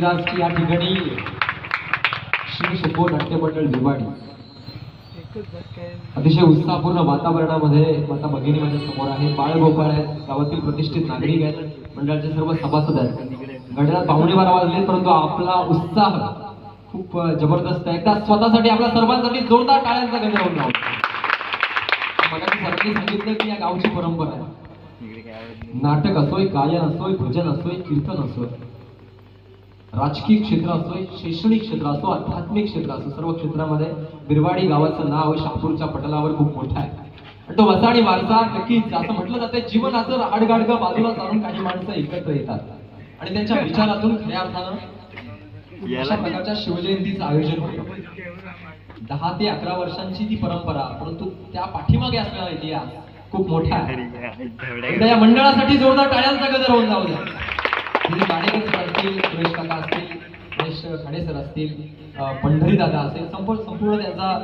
मंदिराची या ठिकाणी श्री शुभो नाट्य मंडळ भिवाडी अतिशय उत्साहपूर्ण वातावरणामध्ये माता भगिनी माझ्यासमोर आहे. बाळ गोपाळ आहेत. गावातील प्रतिष्ठित नागरिक आहेत. मंडळाचे सर्व सभासद आहेत. घड्याळात पाहुणे बारा वाजले परंतु आपला उत्साह खूप जबरदस्त आहे. एकदा स्वतःसाठी आपल्या सर्वांसाठी जोरदार टाळ्यांचा गजर होऊन जाऊ. सांगितलं की या गावची परंपरा आहे. नाटक असोय गायन असोय भजन असोय कीर्तन असोय. राजकीय क्षेत्र असोय शैक्षणिक क्षेत्र असो आध्यात्मिक क्षेत्र असो सर्व क्षेत्रामध्ये बिरवाडी गावाचं नाव शहापूरच्या पटलावर खूप मोठं आहे. आणि तो वसाडी वारसा नक्कीच असं म्हटलं जातं जीवनाचं आडगाडगं बाजूला चालून काही माणसं एकत्र येतात. आणि त्यांच्या विचारातून खऱ्या अर्थानं अशा प्रकारच्या शिवजयंतीचं आयोजन होतं. दहा ते अकरा वर्षांची ती परंपरा परंतु त्या पाठीमागे असलेला इतिहास खूप मोठा आहे. एकदा या मंडळासाठी जोरदार टाळ्यांचा गजर होऊन जाऊ द्या. म्हणजे गाडेकर असतील सुरेश काका असतील सुरेश खाडे सर असतील पंढरी दादा असेल संपूर्ण संपूर्ण त्यांचा